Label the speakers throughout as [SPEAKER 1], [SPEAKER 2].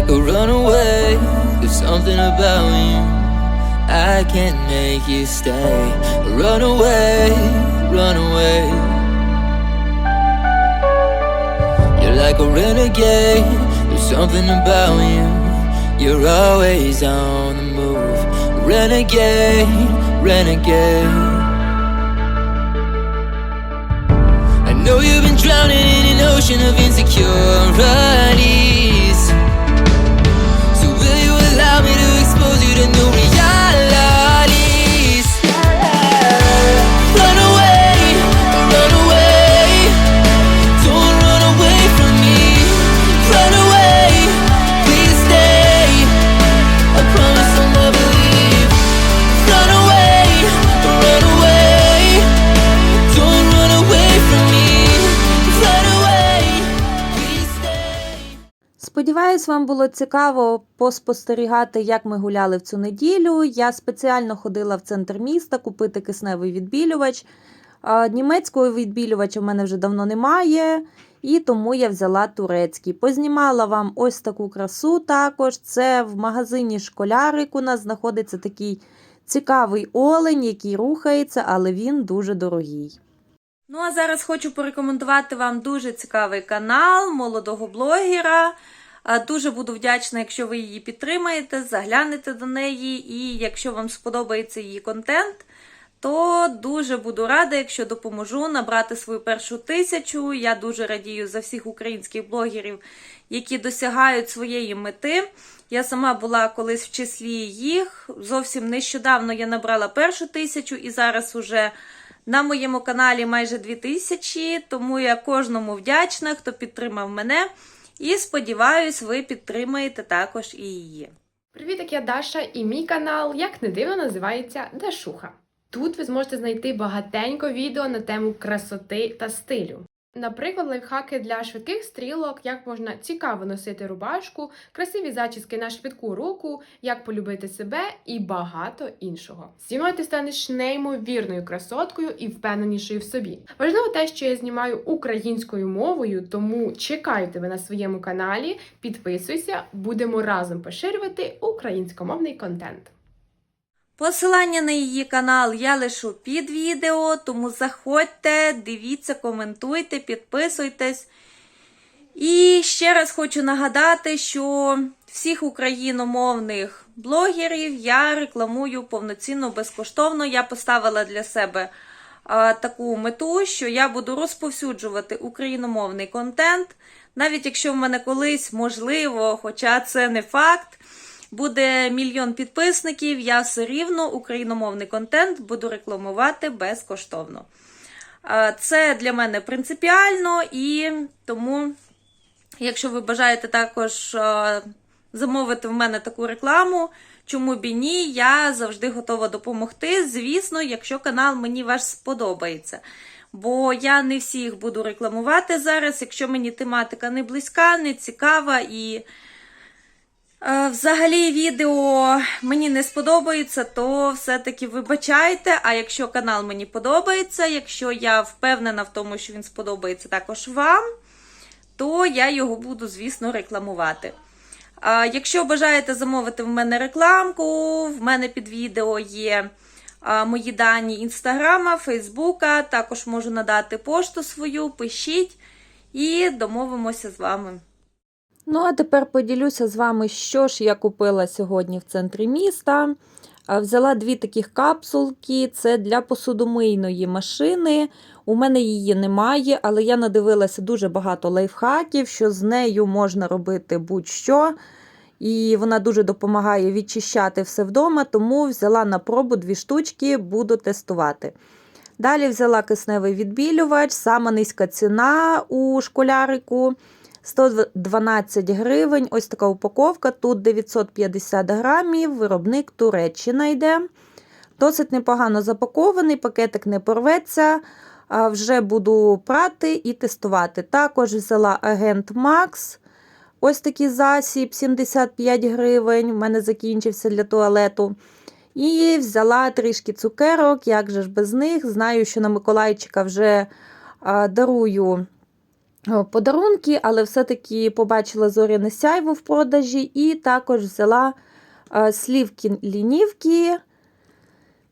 [SPEAKER 1] like a runaway. There's something about you. I can't make you stay. Run away, run away. You're like a renegade. There's something about you. You're always on the move. Renegade, renegade. I know you've been drowning in an ocean of insecurities.
[SPEAKER 2] Сподіваюсь, вам було цікаво поспостерігати, як ми гуляли в цю неділю. Я спеціально ходила в центр міста купити кисневий відбілювач. Німецького відбілювача в мене вже давно немає, і тому я взяла турецький. Познімала вам ось таку красу також. Це в магазині Школярик у нас знаходиться такий цікавий олень, який рухається, але він дуже дорогий. Ну а зараз хочу порекомендувати вам дуже цікавий канал молодого блогера. Дуже буду вдячна, якщо ви її підтримаєте, заглянете до неї, і якщо вам сподобається її контент, то дуже буду рада, якщо допоможу набрати свою першу тисячу. Я дуже радію за всіх українських блогерів, які досягають своєї мети. Я сама була колись в числі їх. Зовсім нещодавно я набрала першу тисячу і зараз уже на моєму каналі майже 2000, тому я кожному вдячна, хто підтримав мене. І сподіваюсь, ви підтримаєте також і її.
[SPEAKER 3] Привіт, я Даша, і мій канал, як не дивно, називається Дашуха. Тут ви зможете знайти багатенько відео на тему красоти та стилю. Наприклад, лайфхаки для швидких стрілок, як можна цікаво носити рубашку, красиві зачіски на швидку руку, як полюбити себе і багато іншого. Зі ти станеш неймовірною красоткою і впевненішою в собі. Важливо те, що я знімаю українською мовою, тому чекаю тебе на своєму каналі. Підписуйся, будемо разом поширювати українськомовний контент.
[SPEAKER 2] Посилання на її канал я лишу під відео, тому заходьте, дивіться, коментуйте, підписуйтесь. І ще раз хочу нагадати, що всіх україномовних блогерів я рекламую повноцінно безкоштовно. Я поставила для себе а, таку мету, що я буду розповсюджувати україномовний контент, навіть якщо в мене колись можливо, хоча це не факт. Буде мільйон підписників, я все рівно україномовний контент буду рекламувати безкоштовно. Це для мене принципіально і тому, якщо ви бажаєте також замовити в мене таку рекламу, чому б і ні, я завжди готова допомогти. Звісно, якщо канал мені ваш сподобається. Бо я не всіх буду рекламувати зараз, якщо мені тематика не близька, не цікава і. Е, Взагалі відео мені не сподобається, то все-таки вибачайте. А якщо канал мені подобається, якщо я впевнена в тому, що він сподобається також вам, то я його буду, звісно, рекламувати. Якщо бажаєте замовити в мене рекламку, в мене під відео є мої дані інстаграма, фейсбука, також можу надати пошту свою, пишіть і домовимося з вами. Ну, а тепер поділюся з вами, що ж я купила сьогодні в центрі міста. Взяла дві таких капсулки, це для посудомийної машини. У мене її немає, але я надивилася дуже багато лайфхаків, що з нею можна робити будь-що. І вона дуже допомагає відчищати все вдома, тому взяла на пробу дві штучки, буду тестувати. Далі взяла кисневий відбілювач, сама низька ціна у школярику. 112 гривень. Ось така упаковка. Тут 950 грамів, виробник Туреччина йде. Досить непогано запакований, пакетик не порветься. Вже буду прати і тестувати. Також взяла агент Max. Ось такий засіб 75 гривень. У мене закінчився для туалету. І взяла трішки цукерок, як же ж без них. Знаю, що на Миколайчика вже дарую подарунки, але все-таки побачила зоряне сяйво в продажі і також взяла е, слівки лінівки.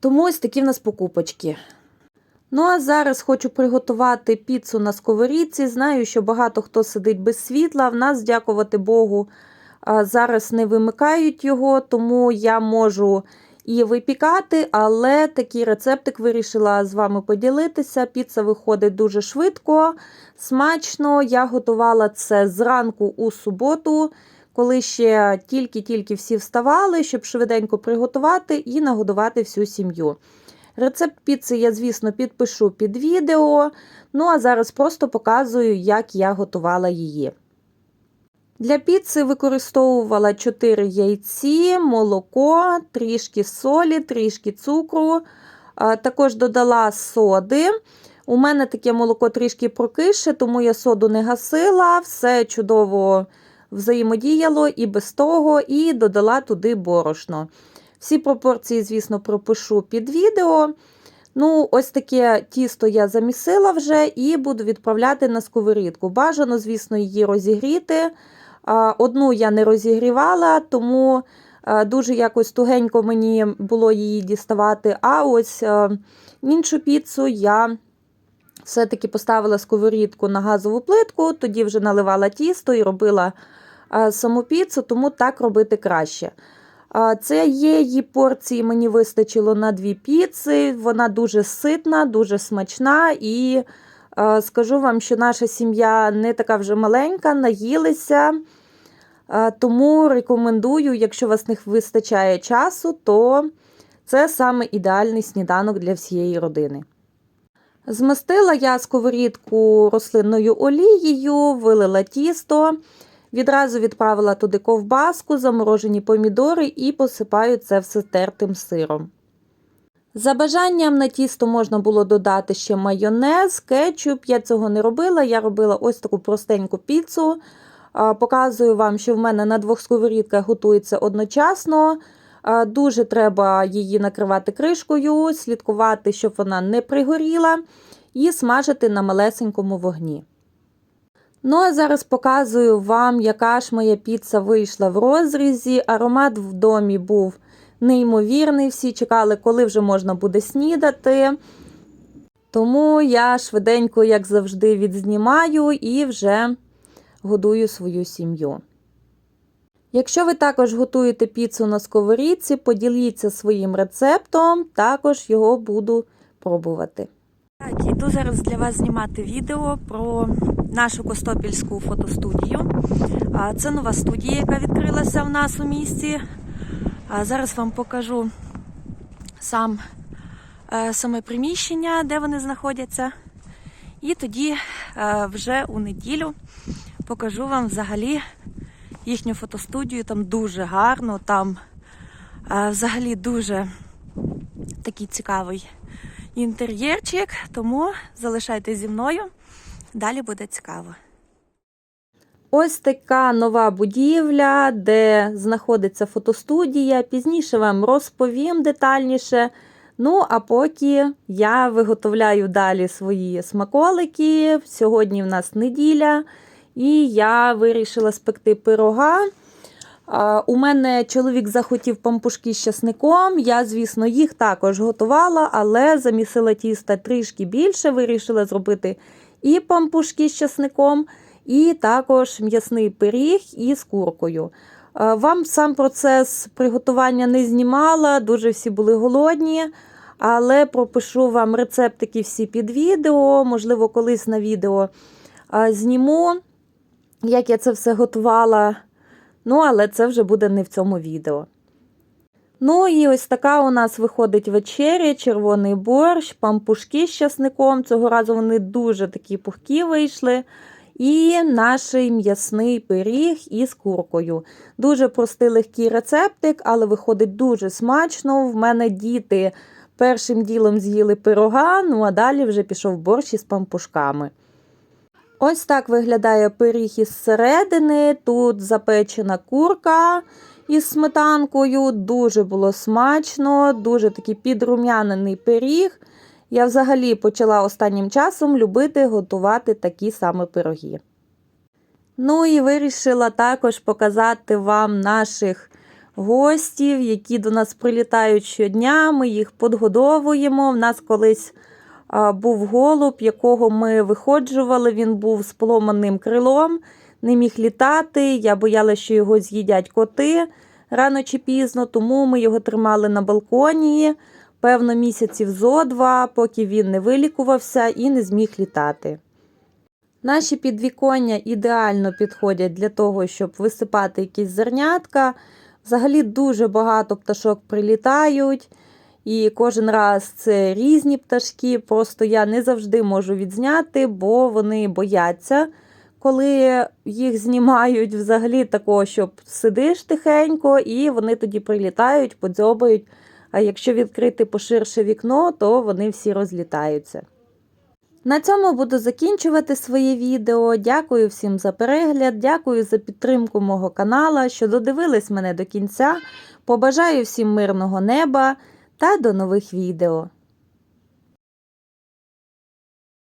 [SPEAKER 2] Тому ось такі в нас покупочки. Ну, а зараз хочу приготувати піцу на сковорідці. Знаю, що багато хто сидить без світла. В нас, дякувати Богу, зараз не вимикають його, тому я можу і випікати, але такий рецептик вирішила з вами поділитися. Піца виходить дуже швидко, смачно. Я готувала це зранку у суботу, коли ще тільки-тільки всі вставали, щоб швиденько приготувати і нагодувати всю сім'ю. Рецепт піци я, звісно, підпишу під відео. Ну а зараз просто показую, як я готувала її. Для піци використовувала 4 яйці, молоко, трішки солі, трішки цукру. Також додала соди. У мене таке молоко трішки прокише, тому я соду не гасила, все чудово взаємодіяло і без того, і додала туди борошно. Всі пропорції, звісно, пропишу під відео. Ну, ось таке тісто я замісила вже і буду відправляти на сковорідку. Бажано, звісно, її розігріти. Одну я не розігрівала, тому дуже якось тугенько мені було її діставати. А ось іншу піцу я все-таки поставила сковорідку на газову плитку, тоді вже наливала тісто і робила саму піцу, тому так робити краще. Цієї порції мені вистачило на дві піци. Вона дуже ситна, дуже смачна. І скажу вам, що наша сім'я не така вже маленька, наїлися. Тому рекомендую, якщо у вас не вистачає часу, то це саме ідеальний сніданок для всієї родини. Змастила я сковорідку рослинною олією, вилила тісто. Відразу відправила туди ковбаску, заморожені помідори і посипаю це все тертим сиром. За бажанням на тісто можна було додати ще майонез, кетчуп. Я цього не робила. Я робила ось таку простеньку піцу. Показую вам, що в мене на двох сковорідках готується одночасно. Дуже треба її накривати кришкою, слідкувати, щоб вона не пригоріла, і смажити на малесенькому вогні. Ну, а зараз показую вам, яка ж моя піца вийшла в розрізі. Аромат в домі був неймовірний. Всі чекали, коли вже можна буде снідати. Тому я швиденько, як завжди, відзнімаю і вже годую свою сім'ю. Якщо ви також готуєте піцу на сковорідці, поділіться своїм рецептом, також його буду пробувати. Так, іду зараз для вас знімати відео про нашу Костопільську фотостудію. Це нова студія, яка відкрилася в нас у місті. А Зараз вам покажу сам, е, саме приміщення, де вони знаходяться. І тоді е, вже у неділю покажу вам взагалі їхню фотостудію. Там дуже гарно, там е, взагалі дуже такий цікавий інтер'єрчик, тому залишайтесь зі мною. Далі буде цікаво. Ось така нова будівля, де знаходиться фотостудія. Пізніше вам розповім детальніше. Ну, а поки я виготовляю далі свої смаколики. Сьогодні в нас неділя, і я вирішила спекти пирога. У мене чоловік захотів пампушки з часником. Я, звісно, їх також готувала, але замісила тіста трішки більше. Вирішила зробити і пампушки з часником, і також м'ясний пиріг із куркою. Вам сам процес приготування не знімала, дуже всі були голодні. Але пропишу вам рецептики всі під відео. Можливо, колись на відео зніму, як я це все готувала. Ну, але це вже буде не в цьому відео. Ну і ось така у нас виходить вечеря, червоний борщ, пампушки з часником. Цього разу вони дуже такі пухкі вийшли. І наш м'ясний пиріг із куркою. Дуже простий легкий рецептик, але виходить дуже смачно. В мене діти першим ділом з'їли пирога, ну а далі вже пішов борщ із пампушками. Ось так виглядає пиріг із середини. Тут запечена курка із сметанкою. Дуже було смачно, дуже такий підрум'янений пиріг. Я взагалі почала останнім часом любити готувати такі саме пироги. Ну і вирішила також показати вам наших гостів, які до нас прилітають щодня. Ми їх подгодовуємо. В нас колись був голуб, якого ми виходжували. Він був з поломаним крилом, не міг літати. Я боялася, що його з'їдять коти рано чи пізно, тому ми його тримали на балконі. Певно, місяців зо два, поки він не вилікувався і не зміг літати. Наші підвіконня ідеально підходять для того, щоб висипати якісь зернятка. Взагалі дуже багато пташок прилітають, і кожен раз це різні пташки. Просто я не завжди можу відзняти, бо вони бояться, коли їх знімають. Взагалі такого, щоб сидиш тихенько, і вони тоді прилітають, подзьобають. А якщо відкрити поширше вікно, то вони всі розлітаються. На цьому буду закінчувати своє відео. Дякую всім за перегляд, дякую за підтримку мого канала, що додивились мене до кінця. Побажаю всім мирного неба та до нових відео.